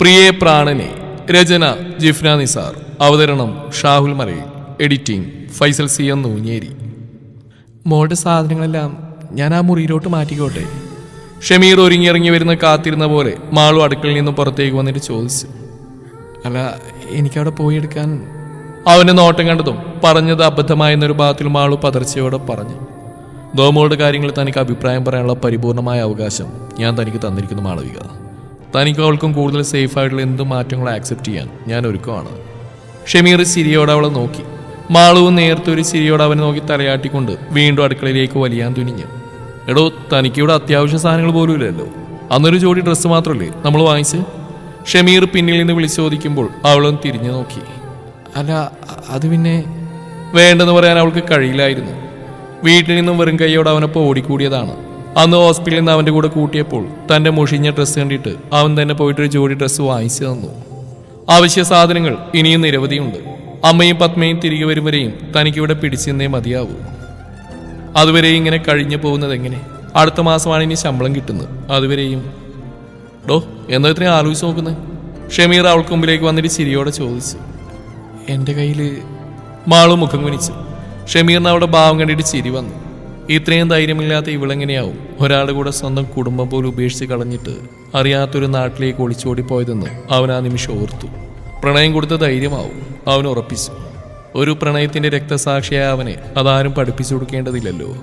പ്രിയേ പ്രാണനെ രചന ജിഫ്ന നിസാർ. അവതരണം Shahul മറയിൽ editing Faisal C M Nunjeri. മോളുടെ സാധനങ്ങളെല്ലാം ഞാൻ ആ മുറിയിലോട്ട് മാറ്റിക്കോട്ടെ. ഷമീർ ഒരുങ്ങിയിറങ്ങി വരുന്ന കാത്തിരുന്ന പോലെ മാളു അടുക്കളിൽ നിന്ന് പുറത്തേക്ക് വന്നിട്ട് ചോദിച്ചു. അല്ല എനിക്കവിടെ പോയി എടുക്കാൻ അവന്റെ നോട്ടം കണ്ടതും പറഞ്ഞത് അബദ്ധമായെന്നൊരു ഭാഗത്തിൽ മാളു പതർച്ചയോടെ പറഞ്ഞു. ദോമോളുടെ കാര്യങ്ങൾ തനിക്ക് അഭിപ്രായം പറയാനുള്ള പരിപൂർണമായ അവകാശം ഞാൻ തനിക്ക് തന്നിരിക്കുന്നു മാളവിക. തനിക്ക് അവൾക്കും കൂടുതൽ സേഫ് ആയിട്ടുള്ള എന്ത് മാറ്റങ്ങളും ആക്സെപ്റ്റ് ചെയ്യാൻ ഞാൻ ഒരുക്കമാണ് ഷമീർ സിരിയോട് അവളെ നോക്കി. മാളുവും നേരത്തെ ഒരു സിരിയോട് അവനെ നോക്കി തലയാട്ടിക്കൊണ്ട് വീണ്ടും അടുക്കളയിലേക്ക് വലിയാൻ തുനിഞ്ഞു. എടോ തനിക്കിവിടെ അത്യാവശ്യ സാധനങ്ങൾ പോലും ഇല്ലല്ലോ. അന്നൊരു ജോഡി ഡ്രസ്സ് മാത്രമല്ലേ നമ്മൾ വാങ്ങിച്ച്? ഷമീർ പിന്നിൽ നിന്ന് വിളിച്ചു ചോദിക്കുമ്പോൾ അവളും തിരിഞ്ഞു നോക്കി. അല്ല അത് പിന്നെ വേണ്ടെന്ന് പറയാൻ അവൾക്ക് കഴിയില്ലായിരുന്നു. വീട്ടിൽ നിന്നും വെറും കൈയോടെ അവനൊപ്പം ഓടിക്കൂടിയതാണ്. അന്ന് ഹോസ്പിറ്റലിൽ നിന്ന് അവന്റെ കൂടെ കൂട്ടിയപ്പോൾ തന്റെ മുഷിഞ്ഞ ഡ്രസ്സ് കണ്ടിട്ട് അവൻ തന്നെ പോയിട്ടൊരു ജോഡി ഡ്രസ്സ് വാങ്ങിച്ചു തന്നു. അവശ്യ സാധനങ്ങൾ ഇനിയും നിരവധിയുണ്ട്. അമ്മയും പത്മയും തിരികെ വരും തനിക്കിവിടെ പിടിച്ചെന്നേ മതിയാവൂ. അതുവരെ ഇങ്ങനെ കഴിഞ്ഞു പോകുന്നത് എങ്ങനെ? അടുത്ത മാസമാണ് ഇനി ശമ്പളം കിട്ടുന്നത്. അതുവരെയും. ഡോ എന്താ ഇത്രയും ആലോചിച്ച് നോക്കുന്നത് ഷമീർ അവൾക്ക് മുമ്പിലേക്ക് വന്നിട്ട് ചിരിയോടെ ചോദിച്ചു. എന്റെ കയ്യിൽ മാളും മുഖം കുനിച്ചു. ഷമീറിന് അവിടെ ഭാവം കണ്ടിട്ട് ചിരി വന്നു. ഇത്രയും ധൈര്യമില്ലാത്ത ഇവളെങ്ങനെയാവും? ഒരാളുടെ കൂടെ സ്വന്തം കുടുംബം പോലും ഉപേക്ഷിച്ച് കളഞ്ഞിട്ട് അറിയാത്തൊരു നാട്ടിലേക്ക് ഒളിച്ചോടി പോയതെന്ന് അവൻ ആ നിമിഷം ഓർത്തു. പ്രണയം കൊടുത്ത ധൈര്യമാവും അവൻ ഉറപ്പിച്ചു. ഒരു പ്രണയത്തിന്റെ രക്തസാക്ഷിയായ അവനെ അതാരും പഠിപ്പിച്ചു കൊടുക്കേണ്ടതില്ലല്ലോ.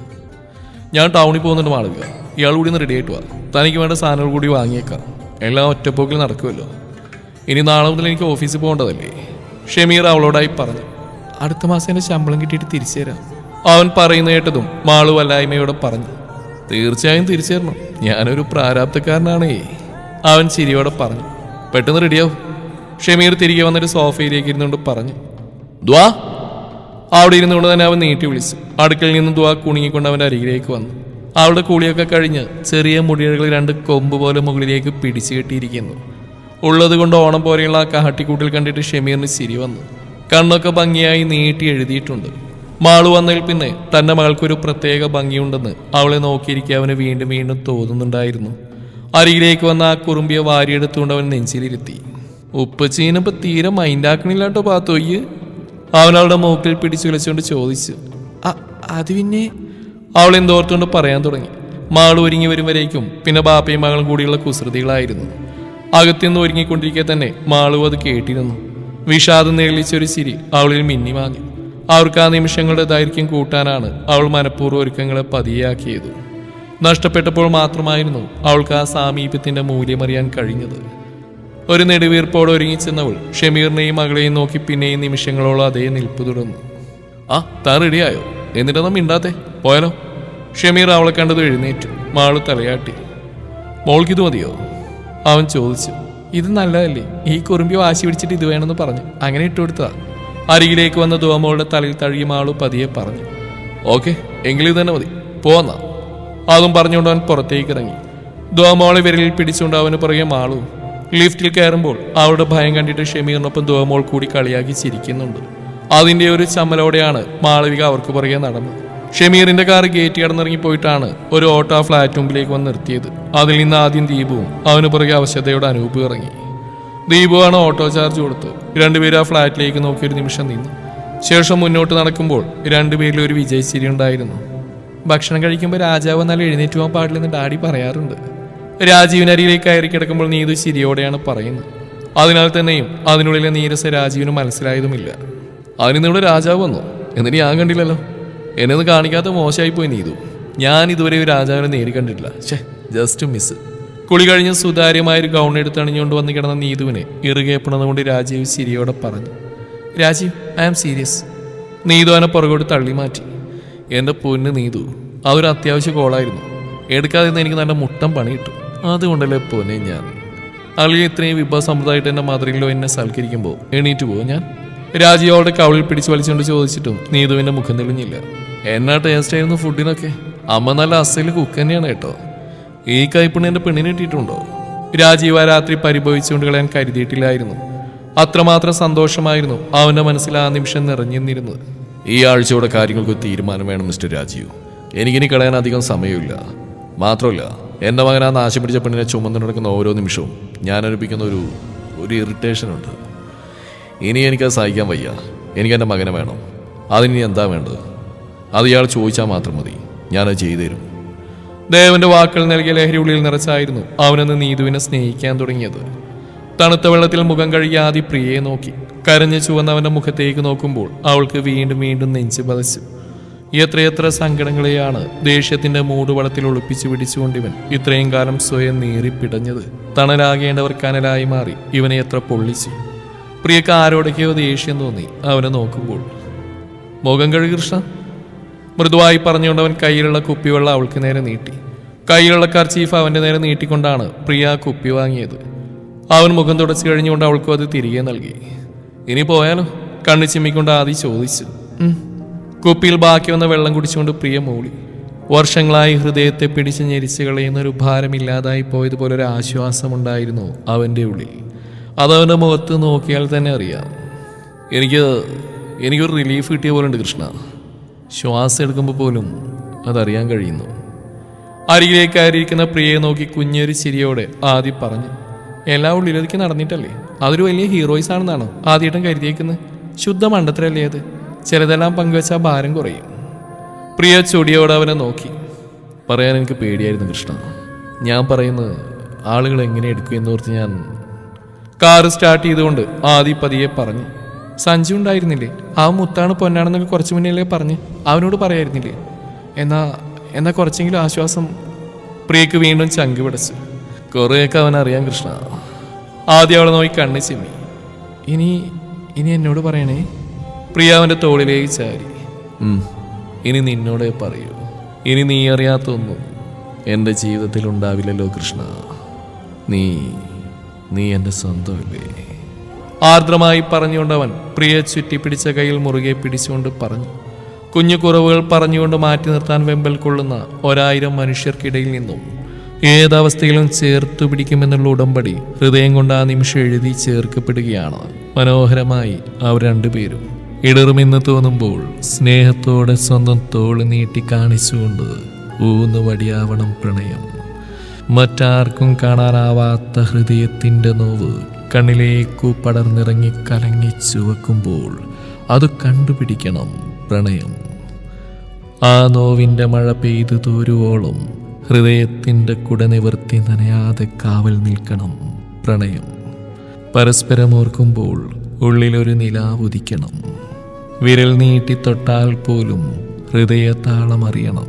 ഞാൻ ടൗണിൽ പോകുന്നുണ്ട് മാളവിക. ഇയാൾ കൂടി ഒന്ന് റെഡി ആയിട്ട് വാ. തനിക്ക് വേണ്ട സാധനങ്ങൾ കൂടി വാങ്ങിയേക്കാം. എല്ലാം ഒറ്റപ്പോക്കിൽ നടക്കുമല്ലോ. ഇനി നാളെ മുതൽ എനിക്ക് ഓഫീസിൽ പോകേണ്ടതല്ലേ? ഷമീർ അവളോടായി പറഞ്ഞു. അടുത്ത മാസം എന്റെ ശമ്പളം കിട്ടിയിട്ട് തിരിച്ചു തരാം. അവൻ പറയുന്ന കേട്ടതും മാളു വല്ലായ്മയോടെ പറഞ്ഞു തീർച്ചയായും തിരിച്ചേരണം. ഞാനൊരു പ്രാരാബ്ധക്കാരനാണേ. അവൻ ചിരിയോടെ പറഞ്ഞു പെട്ടെന്ന് റെഡിയാവും ഷമീർ തിരികെ വന്നിട്ട് സോഫയിലേക്ക് ഇരുന്നുകൊണ്ട് പറഞ്ഞു ദ്വാ അവിടെ ഇരുന്നുകൊണ്ട് തന്നെ അവൻ നീട്ടി വിളിച്ചു. അടുക്കളയിൽ നിന്ന് ദ്വാ കുണുങ്ങിക്കൊണ്ട് അവന്റെ അരികിലേക്ക് വന്നു. അവളുടെ കൂളിയൊക്കെ കഴിഞ്ഞ് ചെറിയ മുടികൾ രണ്ട് കൊമ്പ് പോലെ മുകളിലേക്ക് പിടിച്ചു കെട്ടിയിരിക്കുന്നു. ഉള്ളത് കൊണ്ട് ഓണം പോലെയുള്ള ആ കാട്ടിക്കൂട്ടിൽ കണ്ടിട്ട് ഷമീറിന് ചിരി വന്നു. കണ്ണൊക്കെ ഭംഗിയായി നീട്ടി എഴുതിയിട്ടുണ്ട്. മാളു വന്നതിൽ പിന്നെ തന്റെ മകൾക്കൊരു പ്രത്യേക ഭംഗിയുണ്ടെന്ന് അവളെ നോക്കിയിരിക്കെ അവന് വീണ്ടും വീണ്ടും തോന്നുന്നുണ്ടായിരുന്നു. അരികിലേക്ക് വന്ന ആ കുറുമ്പിയെ വാരിയെടുത്തുകൊണ്ട് അവൻ നെഞ്ചിലിരുത്തി. ഉപ്പച്ചീനപ്പോ തീരെ മൈൻഡാക്കണില്ല കേട്ടോ പാത്തോയ്യ് അവനവളുടെ മൂക്കിൽ പിടിച്ചു വിളിച്ചുകൊണ്ട് ചോദിച്ചു. അത് പിന്നെ? അവൾ എന്തോർത്തുകൊണ്ട് പറയാൻ തുടങ്ങി. മാളു ഒരുങ്ങി വരും വരേക്കും പിന്നെ ബാപ്പയും മകളും കൂടിയുള്ള കുസൃതികളായിരുന്നു. അകത്തുനിന്ന് ഒരുങ്ങിക്കൊണ്ടിരിക്കെ തന്നെ മാളു അത് കേട്ടിരുന്നു. വിഷാദം നേളിച്ചൊരു ചിരി അവളിൽ മിന്നി വാങ്ങി അവർക്ക് ആ നിമിഷങ്ങളുടെ ദൈർഘ്യം കൂട്ടാനാണ് അവൾ മനഃപൂർവ ഒരുക്കങ്ങളെ പതിയാക്കിയത്. നഷ്ടപ്പെട്ടപ്പോൾ മാത്രമായിരുന്നു അവൾക്ക് ആ സാമീപ്യത്തിന്റെ മൂല്യമറിയാൻ കഴിഞ്ഞത്. ഒരു നെടുവീർപ്പോടെ ഒരുങ്ങിച്ചെന്നവൾ ഷമീറിനെയും മകളെയും നോക്കി പിന്നെയും നിമിഷങ്ങളോളം അതേ നിൽപ്പ് തുടർന്നു. ആ താൻ റെഡിയായോ എന്നിട്ടൊന്നും മിണ്ടാത്തെ? പോയാലോ? ഷമീർ അവളെ കണ്ടത് എഴുന്നേറ്റു മാൾ തലയാട്ടി. മോൾക്കിത് മതിയോ? അവൻ ചോദിച്ചു. ഇത് നല്ലതല്ലേ? ഈ കുറുമ്പി വാശി പിടിച്ചിട്ട് ഇത് വേണമെന്ന് പറഞ്ഞു. അങ്ങനെ ഇട്ടുകൊടുത്തതാ. അരികിലേക്ക് വന്ന ദുവമോളുടെ തലയിൽ തഴുകിയ ആളു പതിയെ പറഞ്ഞു ഓക്കെ എങ്കിലും തന്നെ മതി. പോന്നാ അതും പറഞ്ഞുകൊണ്ട് അവൻ പുറത്തേക്ക് ഇറങ്ങി. ദുവമോളെ വിരലിൽ പിടിച്ചുകൊണ്ട് അവന് പുറകെ മാളു. ലിഫ്റ്റിൽ കയറുമ്പോൾ അവളുടെ ഭയം കണ്ടിട്ട് ഷമീറിനൊപ്പം ദുവമോൾ കൂടി കളിയാക്കി ചിരിക്കുന്നുണ്ട്. അതിന്റെ ഒരു ചമ്മലോടെയാണ് മാളവിക അവർക്ക് പുറകെ നടന്നത്. ഷമീറിന്റെ കാർ ഗേറ്റ് കടന്നിറങ്ങി പോയിട്ടാണ് ഒരു ഓട്ടോ ഫ്ലാറ്റ് മുമ്പിലേക്ക് വന്ന് നിർത്തിയത്. അതിൽ നിന്ന് ആദ്യം ദീപവും അവന് പുറകെ അവശതയോടെ അനൂപ് ഇറങ്ങി. ദീപുവാണ് ഓട്ടോ ചാർജ് കൊടുത്തത് രണ്ടുപേരും ആ ഫ്ലാറ്റിലേക്ക് നോക്കി ഒരു നിമിഷം നിന്നു. ശേഷം മുന്നോട്ട് നടക്കുമ്പോൾ രണ്ടുപേരിൽ ഒരു വിജയ് വിജയച്ചിരി ഉണ്ടായിരുന്നു. ഭക്ഷണം കഴിക്കുമ്പോൾ രാജാവ് നല്ല എഴുന്നേറ്റ് പോകാൻ പാടില്ലെന്ന് ഡാഡി പറയാറുണ്ട്. രാജീവിനരിയിലേക്ക് കയറി കിടക്കുമ്പോൾ നീതു ശരിയോടെയാണ് പറയുന്നത്. അതിനാൽ തന്നെയും അതിനുള്ളിലെ നീരസ രാജീവിന് മനസ്സിലായതുമില്ല. അതിനിവിടെ രാജാവ് വന്നു. എന്നിട്ട് ഞാൻ കണ്ടില്ലല്ലോ. എന്നെ ഒന്ന് കാണിക്കാത്ത മോശമായി പോയി നീതു ഞാൻ ഇതുവരെ രാജാവിനെ നേരി കണ്ടിട്ടില്ല. ഛേ ജസ്റ്റ് മിസ് കുളി കഴിഞ്ഞ് സുതാര്യമായ ഒരു എടുത്ത് അണിഞ്ഞുകൊണ്ട് വന്ന് കിടന്ന നീതുവിനെ ഇറുകെ പിണന്നുകൊണ്ട് രാജീവ് സിരിയോടെ പറഞ്ഞു Rajeev I am serious Neethu അവനെ പുറകോട്ട് തള്ളി മാറ്റി. എന്റെ പൊന്ന് നീതു അതൊരു അത്യാവശ്യ കോളായിരുന്നു എടുക്കാതെ നിന്ന് എനിക്ക് നല്ല മുട്ടം പണി കിട്ടും. അതുകൊണ്ടല്ലേ പൊന്നെ ഞാൻ? അല്ലെങ്കിൽ ഇത്രയും വിഭവസമൃദ്ധമായിട്ട് എന്റെ മദറിലോ എന്നെ സൽക്കരിക്കുമ്പോൾ എണീറ്റ് പോകും ഞാൻ? രാജീവ് അവളുടെ കവളിൽ പിടിച്ചു വലിച്ചുകൊണ്ട് ചോദിച്ചിട്ടും നീതുവിന്റെ മുഖം തെളിഞ്ഞില്ല. എന്നാ ടേസ്റ്റ് ആയിരുന്നു ഫുഡിനൊക്കെ അമ്മ നല്ല അസയിൽ കുക്ക് തന്നെയാണ് കേട്ടോ. ഈ കൈപ്പിണി എന്റെ പെണ്ണിനെ കിട്ടിയിട്ടുണ്ടോ? രാജീവ് രാത്രി പരിഭവിച്ചുകൊണ്ട് കളയാൻ കരുതിയിട്ടില്ലായിരുന്നു. അത്രമാത്രം സന്തോഷമായിരുന്നു അവന്റെ മനസ്സിൽ ആ നിമിഷം നിറഞ്ഞിരുന്നത്. ഈ ആഴ്ചയുടെ കാര്യങ്ങൾക്ക് തീരുമാനം വേണം മിസ്റ്റർ രാജീവ്. എനിക്കിനി കളയാൻ അധികം സമയമില്ല. മാത്രമല്ല എന്റെ മകൻ ആ നാശം പിടിച്ച പെണ്ണിനെ ചുമന്നു നടക്കുന്ന ഓരോ നിമിഷവും ഞാൻ അനുഭവിക്കുന്ന ഒരു ഒരു ഇറിറ്റേഷൻ ഉണ്ട്. ഇനി എനിക്കത് സഹിക്കാൻ വയ്യ. എനിക്ക് എന്റെ മകനെ വേണം. അതിനി എന്താ വേണ്ടത്? അത് ഇയാൾ ചോദിച്ചാൽ മാത്രം മതി. ഞാനത് ചെയ്തു തരും. ദേവന്റെ വാക്കുകൾ നൽകിയ ലഹരി ഉള്ളിൽ നിറച്ചായിരുന്നു അവനെന്ന് നീതുവിനെ സ്നേഹിക്കാൻ തുടങ്ങിയത്. തണുത്ത വെള്ളത്തിൽ മുഖം കഴുകി ആദ്യ പ്രിയയെ നോക്കി. കരഞ്ഞു ചുവന്നവന്റെ മുഖത്തേക്ക് നോക്കുമ്പോൾ അവൾക്ക് വീണ്ടും വീണ്ടും നെഞ്ചു പതച്ചു. എത്രയെത്ര സങ്കടങ്ങളെയാണ് ദേഷ്യത്തിന്റെ മൂടുവളത്തിൽ ഒളിപ്പിച്ചു പിടിച്ചുകൊണ്ടിവൻ ഇത്രയും കാലം സ്വയം നീറിപ്പിടഞ്ഞത് തണലാകേണ്ടവർ കനലായി മാറി ഇവനെ എത്ര പൊള്ളിച്ചു. പ്രിയക്ക് ആരോടൊക്കെയോ ദേഷ്യം തോന്നി അവനെ നോക്കുമ്പോൾ. മുഖം കഴുകി കൃഷ്ണ. മൃദുവായി പറഞ്ഞുകൊണ്ട് അവൻ കയ്യിലുള്ള കുപ്പിവെള്ളം അവൾക്ക് നേരെ നീട്ടി. കയ്യിലുള്ള കർച്ചീഫ് അവന്റെ നേരെ നീട്ടിക്കൊണ്ടാണ് പ്രിയ കുപ്പി വാങ്ങിയത്. അവൻ മുഖം തുടച്ചു കഴിഞ്ഞുകൊണ്ട് അവൾക്കും അത് തിരികെ നൽകി. ഇനി പോയാലോ? കണ്ണു ചിമ്മിക്കൊണ്ട് ആദ്യം ചോദിച്ചു. കുപ്പിയിൽ ബാക്കി വന്ന വെള്ളം കുടിച്ചുകൊണ്ട് പ്രിയ മൂളി. വർഷങ്ങളായി ഹൃദയത്തെ പിടിച്ച് ഞെരിച്ച് കളയുന്ന ഒരു ഭാരമില്ലാതായി പോയതുപോലെ ഒരു ആശ്വാസമുണ്ടായിരുന്നു അവന്റെ ഉള്ളിൽ. അതവന്റെ മുഖത്ത് നോക്കിയാൽ തന്നെ അറിയാം. എനിക്ക് എനിക്കൊരു റിലീഫ് കിട്ടിയ പോലെ ഉണ്ട് കൃഷ്ണ. ശ്വാസം എടുക്കുമ്പോൾ പോലും അതറിയാൻ കഴിയുന്നു. അരികിലേക്ക് ആയിരിക്കുന്ന പ്രിയയെ നോക്കി കുഞ്ഞൊരു ചിരിയോടെ ആദ്യം പറഞ്ഞു എല്ലാ ഉള്ളിലേക്ക് നടന്നിട്ടല്ലേ? അതൊരു വലിയ ഹീറോയിസ് ആണെന്നാണോ ആദ്യമായിട്ടും കരുതിയേക്കുന്നത്? ശുദ്ധ മണ്ടത്തിലല്ലേ അത്? ചിലതെല്ലാം പങ്കുവെച്ചാൽ ഭാരം കുറയും. പ്രിയ ചൊടിയോടെ അവനെ നോക്കി. പറയാൻ എനിക്ക് പേടിയായിരുന്നു കൃഷ്ണ. ഞാൻ പറയുന്നത് ആളുകൾ എങ്ങനെ എടുക്കും എന്നോർത്ത് ഞാൻ കാറ് സ്റ്റാർട്ട് ചെയ്തുകൊണ്ട് ആദി പതിയെ പറഞ്ഞു സഞ്ജു ഉണ്ടായിരുന്നില്ലേ? ആ മുത്താണ് പൊന്നാണെന്നൊക്കെ കുറച്ച് മുന്നേ പറഞ്ഞ്? അവനോട് പറയായിരുന്നില്ലേ? എന്നാ എന്നാ കുറച്ചെങ്കിലും ആശ്വാസം പ്രിയക്ക് വീണ്ടും ചങ്ക് പിടച്ചു. കുറേയൊക്കെ അവൻ അറിയാം കൃഷ്ണ. ആദ്യം അവളെ നോക്കി കണ്ണ് ചിമ്മി. ഇനി ഇനി എന്നോട് പറയണേ? പ്രിയ അവന്റെ തോളിലേക്ക് ചാരി. ഇനി നിന്നോടേ പറയൂ. ഇനി നീ അറിയാത്തൊന്നും എന്റെ ജീവിതത്തിൽ ഉണ്ടാവില്ലല്ലോ കൃഷ്ണ. നീ നീ എന്റെ സ്വന്തമല്ലേ? ആർദ്രമായി പറഞ്ഞുകൊണ്ടവൻ പ്രിയ ചുറ്റിപ്പിടിച്ച കയ്യിൽ മുറുകെ പിടിച്ചുകൊണ്ട് പറഞ്ഞു കുഞ്ഞു കുറവുകൾ പറഞ്ഞുകൊണ്ട് മാറ്റി നിർത്താൻ വെമ്പൽ കൊള്ളുന്ന ഒരായിരം മനുഷ്യർക്കിടയിൽ നിന്നും ഏതവസ്ഥയിലും ചേർത്തു പിടിക്കുമെന്നുള്ള ഉടമ്പടി ഹൃദയം കൊണ്ട് ആ നിമിഷം എഴുതി ചേർക്കപ്പെടുകയാണ്. മനോഹരമായി അവർ രണ്ടുപേരും ഇടറുമെന്ന് തോന്നുമ്പോൾ സ്നേഹത്തോടെ സ്വന്തം തോൾ നീട്ടി കാണിച്ചുകൊണ്ട് ഊന്ന് വടിയാവണം പ്രണയം. മറ്റാർക്കും കാണാനാവാത്ത ഹൃദയത്തിന്റെ നോവ് കണ്ണിലേക്കു പടർന്നിറങ്ങി കലങ്ങി ചുവക്കുമ്പോൾ അത് കണ്ടുപിടിക്കണം പ്രണയം. ആ നോവിന്റെ മഴ പെയ്തു തോരുവോളം ഹൃദയത്തിന്റെ കുട നിവർത്തി നനയാതെ കാവൽ നിൽക്കണം പ്രണയം. പരസ്പരം ഓർക്കുമ്പോൾ ഉള്ളിലൊരു നിലാവുദിക്കണം വിരൽ നീട്ടി തൊട്ടാൽ പോലും ഹൃദയതാളം അറിയണം.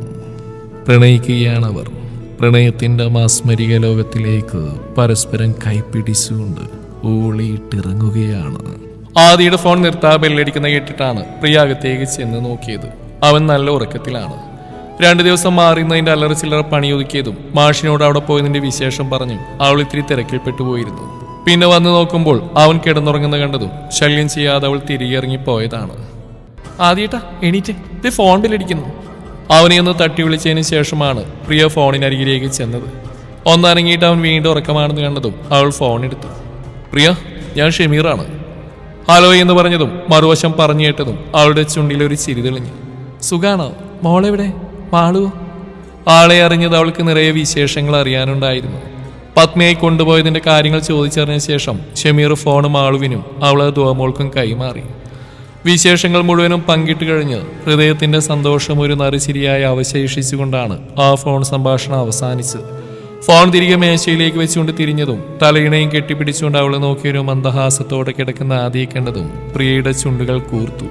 പ്രണയിക്കുകയാണവർ. പ്രണയത്തിന്റെ മാസ്മരിക ലോകത്തിലേക്ക് പരസ്പരം കൈപ്പിടിച്ചുകൊണ്ട് ഊളിയിട്ടിറങ്ങുകയാണ്. ആദിയുടെ ഫോൺ നിർത്താ ബെല്ലടിക്കുന്ന കേട്ടിട്ടാണ് പ്രിയ അകത്തേക്ക് ചെന്ന് നോക്കിയത്. അവൻ നല്ല ഉറക്കത്തിലാണ്. രണ്ടു ദിവസം മാറിയുന്നതിന്റെ അല്ലറ ചില്ലറ പണിയൊതുക്കിയതും മാഷിനോട് അവിടെ പോയതിന്റെ വിശേഷം പറഞ്ഞു അവൾ ഇത്തിരി തിരക്കിൽപ്പെട്ടു പോയിരുന്നു. പിന്നെ വന്നു നോക്കുമ്പോൾ അവൻ കിടന്നുറങ്ങുന്ന കണ്ടതും ശല്യം ചെയ്യാതെ അവൾ തിരികെ ഇറങ്ങി പോയതാണ്. ആദ്യേട്ടാ എണീറ്റ്. ഫോൺ ബില്ലടിക്കുന്നു. അവനെ ഒന്ന് തട്ടി വിളിച്ചതിന് ശേഷമാണ് പ്രിയ ഫോണിനരികിലേക്ക് ചെന്നത്. ഒന്നിറങ്ങിയിട്ട് അവൻ വീണ്ടും ഉറക്കമാണെന്ന് കണ്ടതും അവൾ ഫോൺ എടുത്തു. പ്രിയ ഞാൻ ഷമീറാണ്. ഹലോ എന്ന് പറഞ്ഞതും മറുവശം പറഞ്ഞു കേട്ടതും അവളുടെ ചുണ്ടിൽ ഒരു ചിരി തെളിഞ്ഞു. സുഖാണോ? മോളെവിടെ? മാളുവോ ആളെ അറിഞ്ഞത് അവൾക്ക് നിറയെ വിശേഷങ്ങൾ അറിയാനുണ്ടായിരുന്നു. പത്മയെ കൊണ്ടുപോയതിന്റെ കാര്യങ്ങൾ ചോദിച്ചറിഞ്ഞ ശേഷം ഷമീർ ഫോണും ആളുവിനും അവളെ ദുവമോൾക്കും കൈമാറി. വിശേഷങ്ങൾ മുഴുവനും പങ്കിട്ട് കഴിഞ്ഞ് ഹൃദയത്തിന്റെ സന്തോഷം ഒരു നറുചിരിയായി അവശേഷിച്ചുകൊണ്ടാണ് ആ ഫോൺ സംഭാഷണം അവസാനിച്ചത്. ഫോൺ തിരികെ മേശയിലേക്ക് വെച്ചുകൊണ്ട് തിരിഞ്ഞതും തലയിണയും കെട്ടിപ്പിടിച്ചുകൊണ്ട് അവളെ നോക്കിയൊരു മന്ദഹാസത്തോടെ കിടക്കുന്ന ആദ്യം കണ്ടതും പ്രിയയുടെ ചുണ്ടുകൾ കൂർത്തു.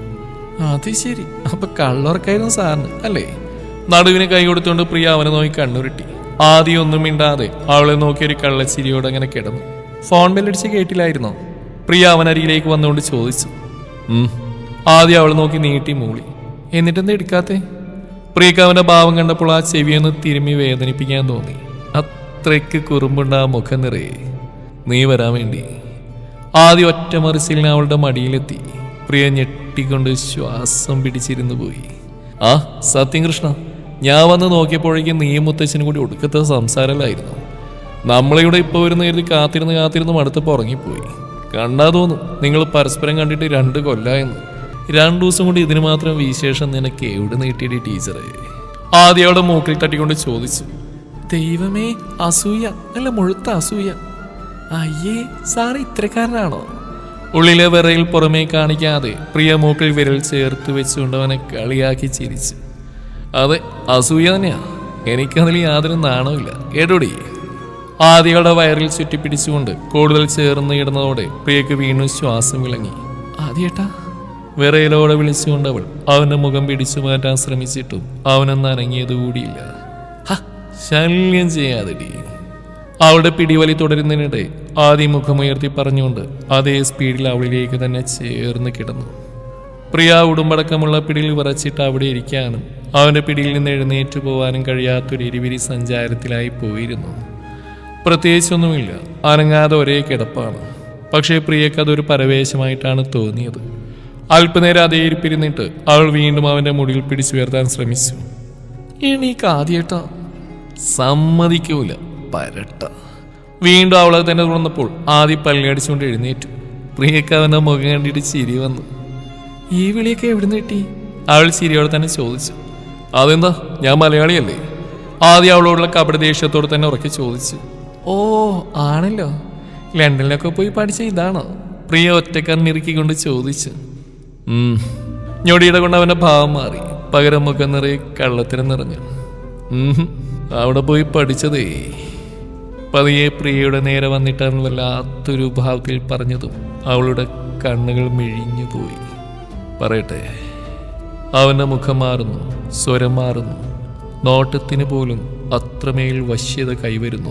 അത് ശരി. അപ്പൊ കള്ളുറക്കായിരുന്നു സാറിന് അല്ലേ? നടുവിന് കൈ കൊടുത്തുകൊണ്ട് പ്രിയ അവനെ നോക്കി കണ്ണുരുട്ടി. ആദ്യം ഒന്നും മിണ്ടാതെ അവളെ നോക്കിയൊരു കള്ളച്ചിരിയോടെ അങ്ങനെ കിടന്നു. ഫോൺ ബെല്ലടിച്ച് കേട്ടില്ലായിരുന്നോ? പ്രിയ അവനരികിലേക്ക് വന്നുകൊണ്ട് ചോദിച്ചു. ആദ്യം അവൾ നോക്കി നീട്ടി മൂളി. എന്നിട്ടെന്താ എടുക്കാത്തേ? പ്രിയക്ക് അവന്റെ ഭാവം കണ്ടപ്പോൾ ആ ചെവിയൊന്ന് തിരുമ്മി വേദനിപ്പിക്കാൻ തോന്നി. അത്രയ്ക്ക് കുറുമ്പുണ്ട് ആ മുഖം നിറയെ. നീ വരാൻ വേണ്ടി. ആദ്യം ഒറ്റ മറിച്ചിൽ അവളുടെ മടിയിലെത്തി. പ്രിയ ഞെട്ടിക്കൊണ്ട് ശ്വാസം പിടിച്ചിരുന്നു പോയി. ആ സത്യം കൃഷ്ണ ഞാൻ വന്ന് നോക്കിയപ്പോഴേക്കും നീ മുത്തച്ഛനും കൂടി ഒടുക്കത്തെ സംസാരമല്ലായിരുന്നു. നമ്മളിവിടെ ഇപ്പോൾ വരുന്ന കരുതി കാത്തിരുന്ന് കാത്തിരുന്ന് മടുത്തപ്പോൾ ഉറങ്ങിപ്പോയി. കണ്ടാ തോന്നും നിങ്ങൾ പരസ്പരം കണ്ടിട്ട് രണ്ട് കൊല്ലായെന്ന് രണ്ടു ദിവസം കൂടി ഇതിന് മാത്രം വിശേഷം നിനക്ക് എവിടെ നീട്ടിയിട്ട് ടീച്ചറെ? ആദ്യം അവിടെ മൂക്കിൽ തട്ടിക്കൊണ്ട് ചോദിച്ചു. ദൈവമേ അസൂയ നല്ല മുഴുത്ത അസൂയ. അയ്യേ സാറ് ഇത്രക്കാരനാണോ? ഉള്ളിലെ വിറയിൽ പുറമേ കാണിക്കാതെ പ്രിയ മൂക്കിൽ വിരൽ ചേർത്ത് വെച്ചുകൊണ്ട് അവനെ കളിയാക്കി ചിരിച്ചു. അതെ അസൂയ തന്നെയാ. എനിക്കതിൽ യാതൊരു നാണമില്ല കേട്ടോടി? ആദികളുടെ വയറിൽ ചുറ്റിപ്പിടിച്ചുകൊണ്ട് കൂടുതൽ ചേർന്ന് ഇടുന്നതോടെ പ്രിയക്ക് വീണ്ടും ശ്വാസം വിളങ്ങി. ആദ്യേട്ടാ. വിറയിലോടെ വിളിച്ചുകൊണ്ടവൾ അവന്റെ മുഖം പിടിച്ചു മാറ്റാൻ ശ്രമിച്ചിട്ടും അവനൊന്നും അനങ്ങിയത് കൂടിയില്ല. ഹ, ശല്യം ചെയ്യാതെടി. അവളുടെ പിടിവലി തുടരുന്നതിനിടെ ആദ്യം മുഖമുയർത്തി പറഞ്ഞുകൊണ്ട് അതേ സ്പീഡിൽ അവളിലേക്ക് തന്നെ ചേർന്ന് കിടന്നു. പ്രിയ ഉടുമ്പടക്കമുള്ള പിടിയിൽ വിറച്ചിട്ട് അവിടെ ഇരിക്കാനും അവന്റെ പിടിയിൽ നിന്ന് എഴുന്നേറ്റ് പോവാനും കഴിയാത്തൊരു ഇരുവിരി സഞ്ചാരത്തിലായി പോയിരുന്നു. പ്രത്യേകിച്ചൊന്നുമില്ല അനങ്ങാതെ ഒരേ കിടപ്പാണ്. പക്ഷേ പ്രിയക്ക് അതൊരു പരവേശമായിട്ടാണ് തോന്നിയത്. അല്പനേരം അതേ ഇരിപ്പിരുന്നിട്ട് അവൾ വീണ്ടും അവന്റെ മുടിയിൽ പിടിച്ചുയർത്താൻ ശ്രമിച്ചു. എണീക്ക് ആദ്യേട്ടാ. സമ്മതിക്കൂല. പരട്ട. വീണ്ടും അവളെ തന്നെ തുറന്നപ്പോൾ ആദ്യം പല്ലടിച്ചുകൊണ്ട് എഴുന്നേറ്റു. പ്രിയക്ക് അവന്റെ മുഖം കണ്ടിട്ട് ചിരി വന്നു. ഈ വിളിയൊക്കെ എവിടുന്ന് കിട്ടി? അവൾ ചിരിയോടെ തന്നെ ചോദിച്ചു. അതെന്താ? ഞാൻ മലയാളിയല്ലേ? ആദ്യം അവളോടുള്ള കപട ദേഷ്യത്തോടെ തന്നെ ഉറക്കി ചോദിച്ചു. ഓ ആണല്ലോ. ലണ്ടനിലൊക്കെ പോയി പഠിച്ച ഇതാണോ? പ്രിയ ഒറ്റക്കണ്ണിറുക്കിക്കൊണ്ട് ചോദിച്ചു. ഞൊടിയുടെ കൊണ്ട് അവന്റെ ഭാവം മാറി. പകരം മുഖം നിറയെ കള്ളത്തിന് നിറഞ്ഞു. അവിടെ പോയി പഠിച്ചതേ. പതിയെ പ്രിയയുടെ നേരെ വന്നിട്ടാണ് വല്ലാത്തൊരു ഭാവത്തിൽ പറഞ്ഞതും അവളുടെ കണ്ണുകൾ മിഴിഞ്ഞു പോയി. പറയട്ടെ അവന്റെ മുഖം മാറുന്നു സ്വരം മാറുന്നു നോട്ടത്തിന് പോലും അത്രമേൽ വശ്യത കൈവരുന്നു.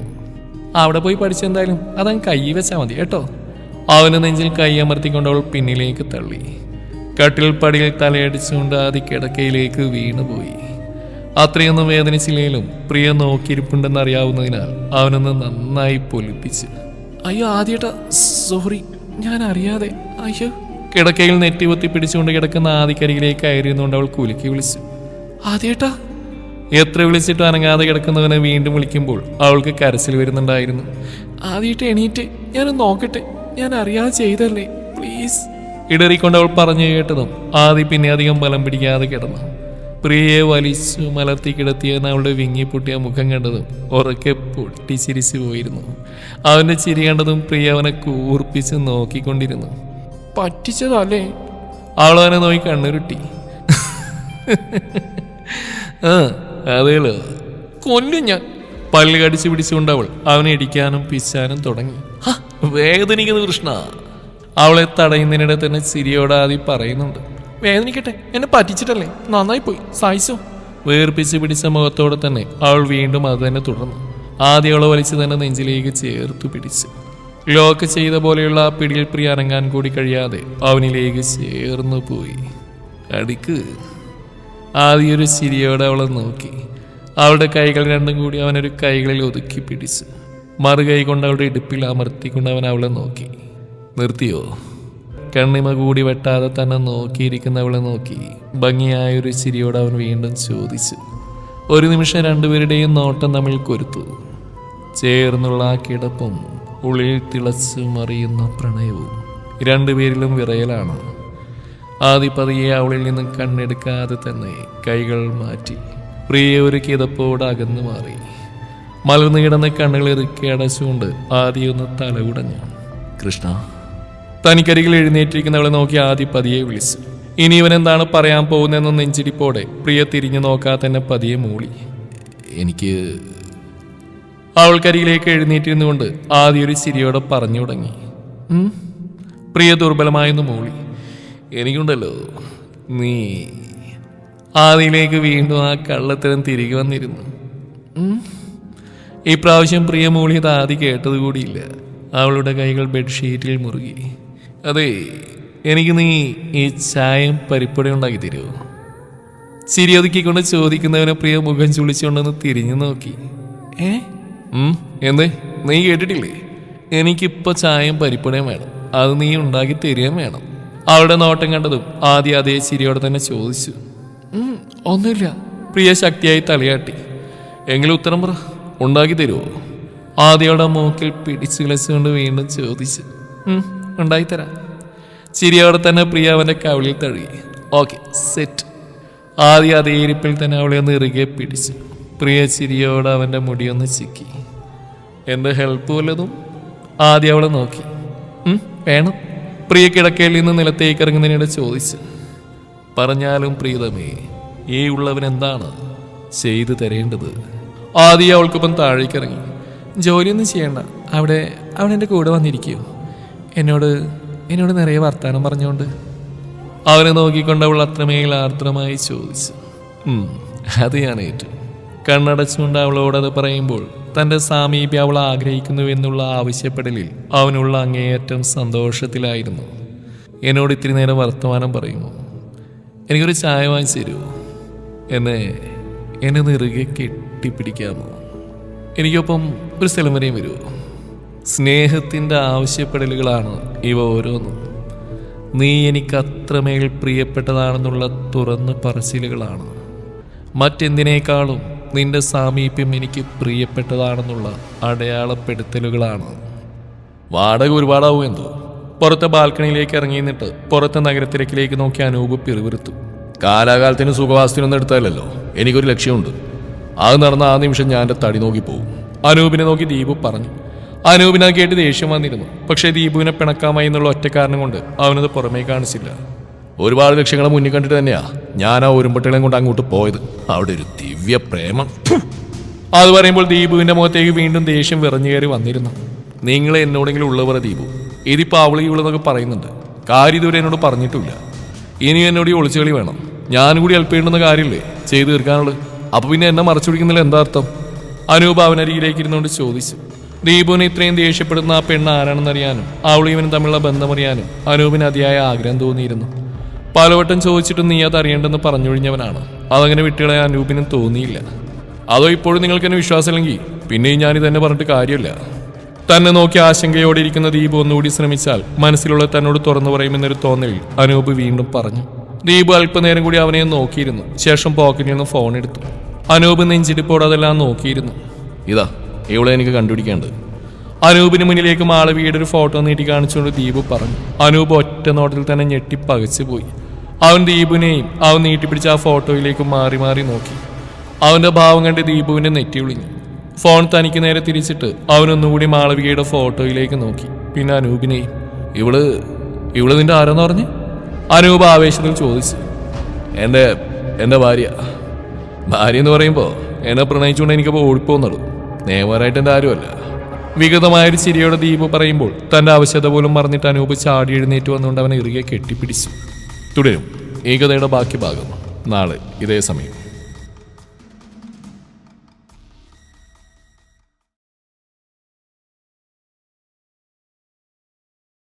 അവിടെ പോയി പഠിച്ചെന്തായാലും അതങ്ങ് കൈ വെച്ചാൽ മതി കേട്ടോ. അവന് നെഞ്ചിൽ കൈ അമർത്തിക്കൊണ്ട് അവൾ പിന്നിലേക്ക് തള്ളി. കട്ടിൽ പടിയിൽ തലയടിച്ചുകൊണ്ട് ആദ്യ കിടക്കയിലേക്ക് വീണുപോയി. അത്രയൊന്നും വേദനിച്ചില്ലെങ്കിലും പ്രിയ നോക്കിയിരിപ്പുണ്ടെന്ന് അറിയാവുന്നതിനാൽ അവനൊന്ന് നന്നായി പൊലിപ്പിച്ച്. അയ്യോ ആദ്യേട്ടാ സോറി ഞാൻ അറിയാതെ അയ്യോ. കിടക്കയിൽ നെറ്റി പൊത്തി പിടിച്ചുകൊണ്ട് കിടക്കുന്ന ആദിക്കരികിലേക്ക് കയറിയുന്നുകൊണ്ട് അവൾ കുലുക്കി വിളിച്ചു. ആദ്യേട്ടാ. എത്ര വിളിച്ചിട്ട് അനങ്ങാതെ കിടക്കുന്നവനെ വീണ്ടും വിളിക്കുമ്പോൾ അവൾക്ക് കരച്ചിൽ വരുന്നുണ്ടായിരുന്നു. ആദ്യമായിട്ട് എണീറ്റ്. ഞാനൊന്ന് നോക്കട്ടെ. ഞാൻ അറിയാതെ ചെയ്തല്ലേ പ്ലീസ്. ഇടറിക്കൊണ്ട് അവൾ പറഞ്ഞു കേട്ടതും ആദ്യ പിന്നെ അധികം ബലം പിടിക്കാതെ കിടന്നു. പ്രിയയെ വലിച്ചു മലർത്തി കിടത്തിയെന്ന് അവളുടെ വിങ്ങിപ്പൊട്ടിയ മുഖം കണ്ടതും ഉറക്കെ പൊട്ടി ചിരിച്ചു പോയിരുന്നു. അവന്റെ ചിരി കണ്ടതും പ്രിയ അവനെ കൂർപ്പിച്ച് നോക്കിക്കൊണ്ടിരുന്നു. പറ്റിച്ചതല്ലേ? അവളവനെ നോക്കി കണ്ണുരുട്ടി. ആ അതേലോ കൊല്ലും ഞാൻ. പല്ല് കടിച്ചു പിടിച്ചുകൊണ്ട് അവൾ അവനെ ഇടിക്കാനും പിച്ചാനും തുടങ്ങി. "ഹ, വേദനിക്കുന്നു കൃഷ്ണ. അവളെ തടയുന്നതിനിടെ തന്നെ ചിരിയോടാതി പറയുന്നുണ്ട്. വേദനിക്കട്ടെ. എന്നെ പറ്റിച്ചിട്ടല്ലേ? നന്നായി പോയി സായിസോ. വേർപ്പിച്ച് പിടിച്ച മുഖത്തോടെ തന്നെ അവൾ വീണ്ടും അത് തന്നെ തുടർന്നു. ആദ്യ അവൾ വലിച്ച് തന്നെ നെഞ്ചിലേക്ക് ചേർത്ത് പിടിച്ച്. ലോക്ക് ചെയ്ത പോലെയുള്ള ആ പിടിയിൽ പ്രിയ അനങ്ങാൻ കൂടി കഴിയാതെ അവനിലേക്ക് ചേർന്നു പോയി. അടിക്ക്. ആദ്യ ഒരു ചിരിയോടെ അവളെ നോക്കി. അവളുടെ കൈകൾ രണ്ടും കൂടി അവനൊരു കൈകളിൽ ഒതുക്കി പിടിച്ചു. മറുകൈ കൊണ്ട് അവളുടെ ഇടുപ്പിൽ അമർത്തിക്കൊണ്ട് അവൻ അവളെ നോക്കി. നിർത്തിയോ? കണ്ണിമ കൂടി വെട്ടാതെ തന്നെ നോക്കിയിരിക്കുന്നവളെ നോക്കി ഭംഗിയായൊരു ചിരിയോട് അവൻ വീണ്ടും ചോദിച്ചു. ഒരു നിമിഷം രണ്ടുപേരുടെയും നോട്ടം തമ്മിൽ കൊരുത്തു. ചേർന്നുള്ള ആ കിടപ്പും ഉള്ളിൽ തിളച്ചു മറിയുന്ന പ്രണയവും രണ്ടുപേരിലും വിറയലാണ്. ആദിപതിയെ അവളിൽ നിന്നും കണ്ണെടുക്കാതെ തന്നെ കൈകൾ മാറ്റി പ്രിയ ഒരു കിതപ്പോട് അകന്നു മാറി. മലർന്നു കിടന്ന കണ്ണുകൾ ഇറുക്കി അടച്ചുകൊണ്ട് ആദ്യം ഒന്ന് തലകുടഞ്ഞു. കൃഷ്ണ തനിക്കരികിൽ എഴുന്നേറ്റിരിക്കുന്നവളെ നോക്കി ആദ്യ പതിയെ വിളിച്ചു. ഇനി ഇവൻ എന്താണ് പറയാൻ പോകുന്നതെന്ന് നെഞ്ചിരിപ്പോടെ പ്രിയ തിരിഞ്ഞു നോക്കാതെ തന്നെ പതിയെ മൂളി. എനിക്ക് അവൾക്കരികിലേക്ക് എഴുന്നേറ്റിരുന്നുകൊണ്ട് ആദ്യ ഒരു ചിരിയോടെ പറഞ്ഞു തുടങ്ങി. പ്രിയ ദുർബലമായെന്ന് മൂളി. എനിക്കുണ്ടല്ലോ. നീ ആദിയിലേക്ക് വീണ്ടും ആ കള്ളത്തരം തിരികെ വന്നിരുന്നു. ഇപ്രാവശ്യം പ്രിയ മൂളിയത് ആദ്യ കേട്ടത് കൂടിയില്ല അവളുടെ കൈകൾ ബെഡ്ഷീറ്റിൽ മുറുകി. അതെ എനിക്ക് നീ ഈ ചായം പരിപ്പടി ഉണ്ടാക്കി തരുമോ ചിരി ഒതുക്കിക്കൊണ്ട് ചോദിക്കുന്നവനെ പ്രിയ മുഖം ചുളിച്ചുകൊണ്ടെന്ന് തിരിഞ്ഞു നോക്കി. ഏ? എന്ത്? നീ കേട്ടിട്ടില്ലേ? എനിക്കിപ്പോ ചായം പരിപ്പണയും വേണം. അത് നീ ഉണ്ടാക്കി തരികയും വേണം. അവളുടെ നോട്ടം കണ്ടതും ആദ്യം അതേ ചിരിയോടെ തന്നെ ചോദിച്ചു. "ഉം, ഒന്നുമില്ല. പ്രിയ ശക്തിയായി തലയാട്ടി. എങ്കിലും ഉത്തരം പറ ഉണ്ടാക്കി തരുമോ ആദ്യയുടെ മൂക്കിൽ പിടിച്ചു കിളച്ചുകൊണ്ട് വീണ്ടും ചോദിച്ചു. "ഉം, ഉണ്ടാക്കിത്തരാം ചിരിയോടെ തന്നെ പ്രിയ അവന്റെ കവിളിൽ തഴുകി. Okay set. ആദ്യ അതേ ഇരിപ്പിൽ തന്നെ അവളെ ഒന്ന് ഇറുകെ പിടിച്ചു. പ്രിയ ചിരിയോടെ അവന്റെ മുടിയൊന്ന് ചിക്കി. എന്ത് ഹെൽപ്പ് വല്ലതും? ആദ്യം അവളെ നോക്കി. "ഉം, വേണം. പ്രിയ കിടക്കയിൽ നിന്ന് നിലത്തേക്ക് ഇറങ്ങുന്നതിനിടെ ചോദിച്ചു. പറഞ്ഞാലും പ്രീതമേ ഈ ഉള്ളവൻ എന്താണ് ചെയ്തു തരേണ്ടത്? ആദ്യം അവൾക്കൊപ്പം താഴേക്കിറങ്ങി. ജോലിയൊന്നും ചെയ്യണ്ട. അവിടെ അവൻ എന്റെ കൂടെ വന്നിരിക്കൂ എന്നോട് എന്നോട് നിറയെ വർത്താനം പറഞ്ഞുകൊണ്ട് അവനെ നോക്കിക്കൊണ്ട് അവൾ അത്രമേൽ ആർദ്രമായി ചോദിച്ചു. "ഉം, അത് ഞാൻ ഏറ്റു. കണ്ണടച്ചുകൊണ്ട് അവളോട് അത് പറയുമ്പോൾ തന്റെ സാമീപ്യം അവൾ ആഗ്രഹിക്കുന്നു എന്നുള്ള ആവശ്യപ്പെടലിൽ അവനുള്ള അങ്ങേയറ്റം സന്തോഷത്തിലായിരുന്നു. എന്നോട് ഇത്തിരി നേരം വർത്തമാനം പറയുമോ എനിക്കൊരു ചായ വാങ്ങിച്ചു തരുമോ എന്നെ എന്നെ നിറുകെ കെട്ടിപ്പിടിക്കാമോ? എനിക്കൊപ്പം ഒരു സ്ഥലം വരെയും വരുമോ സ്നേഹത്തിന്റെ ആവശ്യപ്പെടലുകളാണ് ഇവ ഓരോന്നും. നീ എനിക്ക് അത്രമേൽ പ്രിയപ്പെട്ടതാണെന്നുള്ള തുറന്ന് പറച്ചിലുകളാണ്. മറ്റെന്തിനേക്കാളും നിന്റെ സാമീപ്യം എനിക്ക് പ്രിയപ്പെട്ടതാണെന്നുള്ള അടയാളപ്പെടുത്തലുകളാണ്. വാടക ഒരുപാടാവും എന്തോ. പുറത്തെ ബാൽക്കണിയിലേക്ക് ഇറങ്ങി നിന്നിട്ട് പുറത്തെ നഗരത്തിരക്കിലേക്ക് നോക്കി അനൂപ് പിറുവിറുത്തു കാലാകാലത്തിന് സുഖവാസത്തിനൊന്നും എടുത്താലല്ലോ. എനിക്കൊരു ലക്ഷ്യമുണ്ട്. അത് നടന്ന ആ നിമിഷം ഞാൻ എന്റെ തടി നോക്കി പോകും അനൂപിനെ നോക്കി ദീപു പറഞ്ഞു. അനൂപിനെ അത് കേട്ട് ദേഷ്യം വന്നിരുന്നു. പക്ഷേ ദീപുവിനെ പിണക്കാമായി എന്നുള്ള ഒറ്റ കാരണം കൊണ്ട് അവനത് പുറമേ കാണിച്ചില്ല. ഒരുപാട് ലക്ഷ്യങ്ങളെ മുന്നിൽ കണ്ടിട്ട് തന്നെയാ ഞാൻ ആ ഉരുമ്പട്ടികളെ കൊണ്ട് അങ്ങോട്ട് പോയത്. അവിടെ ഒരു ദിവ്യ പ്രേമം. അത് പറയുമ്പോൾ ദീപുവിന്റെ മുഖത്തേക്ക് വീണ്ടും ദേഷ്യം വിറഞ്ഞു കയറി വന്നിരുന്നു. നിങ്ങൾ എന്നോടെങ്കിലും ഉള്ളവർ ദീപു. ഇതിപ്പോ അവളി ഉള്ളതൊക്കെ പറയുന്നുണ്ട്. കാര്യം ഇതുവരെ എന്നോട് പറഞ്ഞിട്ടില്ല. ഇനി എന്നോട് ഈ ഒളിച്ചുകളി വേണം. ഞാനും കൂടി ചെയ്യേണ്ടുന്ന കാര്യമില്ലേ? ചെയ്തു തീർക്കാനുള്ളത്. അപ്പൊ പിന്നെ എന്നെ മറച്ചു പിടിക്കുന്നില്ല എന്താ അർത്ഥം? അനൂപ് അവനരികിലേക്ക് ഇരുന്നുകൊണ്ട് ചോദിച്ചു. ദീപുവിനെ ഇത്രയും ദേഷ്യപ്പെടുന്ന ആ പെണ്ണ് ആരാണെന്നറിയാനും അവളും ഇവനും തമ്മിലുള്ള ബന്ധമറിയാനും അനൂപിന് അതിയായ ആഗ്രഹം തോന്നിയിരുന്നു. പലവട്ടം ചോദിച്ചിട്ടും നീ അത് അറിയേണ്ടെന്ന് പറഞ്ഞൊഴിഞ്ഞവനാണ്. അതങ്ങനെ വിട്ടുകളയാൻ അനൂപിനും തോന്നിയില്ല. അതോ ഇപ്പോഴും നിങ്ങൾക്ക് എന്നെ വിശ്വാസമില്ലെങ്കിൽ പിന്നെയും ഞാനിത് തന്നെ പറഞ്ഞിട്ട് കാര്യമില്ല. തന്നെ നോക്കി ആശങ്കയോടെ ഇരിക്കുന്ന ദീപു ഒന്നുകൂടി ശ്രമിച്ചാൽ മനസ്സിലുള്ള തന്നോട് തുറന്നു പറയുമെന്നൊരു തോന്നലിൽ അനൂപ് വീണ്ടും പറഞ്ഞു. ദീപു അല്പനേരം കൂടി അവനെ നോക്കിയിരുന്നു. ശേഷം പോക്കറ്റിൽ നിന്ന് ഫോൺ എടുത്തു. അനൂപ് നെഞ്ചിടിപ്പോടെ അതെല്ലാം നോക്കിയിരുന്നു. ഇതാ ഇവളെ എനിക്ക് കണ്ടുപിടിക്കേണ്ടത് അനൂപിന് മുന്നിലേക്ക് മാളവിയുടെ ഒരു ഫോട്ടോ നീട്ടി കാണിച്ചുകൊണ്ട് ദീപു പറഞ്ഞു. അനൂപ് ഒറ്റ നോട്ടത്തിൽ തന്നെ ഞെട്ടി പകച്ചു പോയി. അവൻ ദീപുവിനെയും അവൻ നീട്ടിപ്പിടിച്ച ആ ഫോട്ടോയിലേക്ക് മാറി മാറി നോക്കി. അവന്റെ ഭാവം കണ്ട് ദീപുവിന്റെ നെറ്റി ഒളിഞ്ഞു ഫോൺ തനിക്ക് നേരെ തിരിച്ചിട്ട് അവനൊന്നുകൂടി മാളവികയുടെ ഫോട്ടോയിലേക്ക് നോക്കി. പിന്നെ അനൂപിനെയും ഇവൾ ഇവൾ നിന്റെ ആരെന്ന് പറഞ്ഞു? അനൂപ് ആവേശത്തിൽ ചോദിച്ചു. എന്റെ എന്റെ ഭാര്യ. ഭാര്യ എന്ന് പറയുമ്പോൾ എന്നെ പ്രണയിച്ചുകൊണ്ട് എനിക്കപ്പോൾ ഓടിപ്പോന്നുള്ളൂ. നിയമപരമായിട്ട് എന്റെ ആരുമല്ല. വിഗതമായൊരു ചിരിയോടെ ദീപ് പറയുമ്പോൾ തന്റെ ആവശ്യത പോലും മറന്നിട്ട് അനൂപ് ചാടി എഴുന്നേറ്റ് വന്നുകൊണ്ട് അവനെ ഇറുകെ കെട്ടിപ്പിടിച്ചു. തുടരും. ഈ കഥയുടെ ബാക്കി ഭാഗം. നാളെ ഇതേ സമയം.